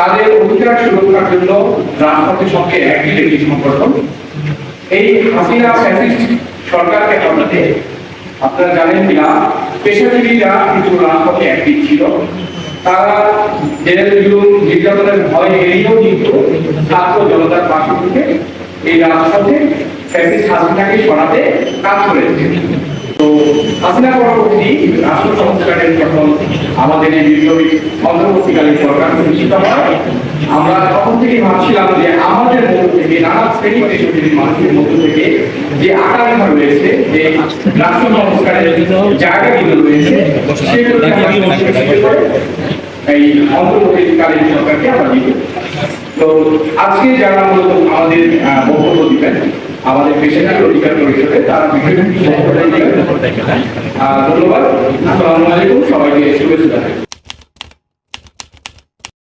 তাদের অধিকার সুরক্ষার জন্য রাজপথের সঙ্গে একই একটি সম্পর্ক এই হাসিনা ফ্যাসিস্ট সরকারকে হটাতে আপনারা জানেন কিনা, পেশাজীবীরা কিন্তু রাজপথে একটি ছিল। তারা নির্যাতনের ভয় এড়িয়েও কিন্তু ছাত্র জনতার পাশে থেকে এই রাজপথে ফ্যাসিস্ট হাসিনাকে সরাতে কাজ করেছে। পরবর্তী রাষ্ট্র সংস্কারের যখন আমাদের এই অন্তর্বর্তীকালীন সরকার হয়, আমরা তখন থেকে ভাবছিলাম যে আমাদের মধ্য থেকে, নানা শ্রেণি মানুষের মধ্য থেকে যে আকাঙ্ক্ষা রয়েছে, যে রাষ্ট্র সংস্কারের জায়গাগুলো রয়েছে সেগুলো এই অন্তর্বর্তীকালীন সরকারকে আমরা তো আজকে যারা মূলত আমাদের আমাদের পেশাদার অধিকার পরিষদে তার বিভিন্ন ধন্যবাদ। আসসালামু আলাইকুম। সবাইকে শুভেচ্ছা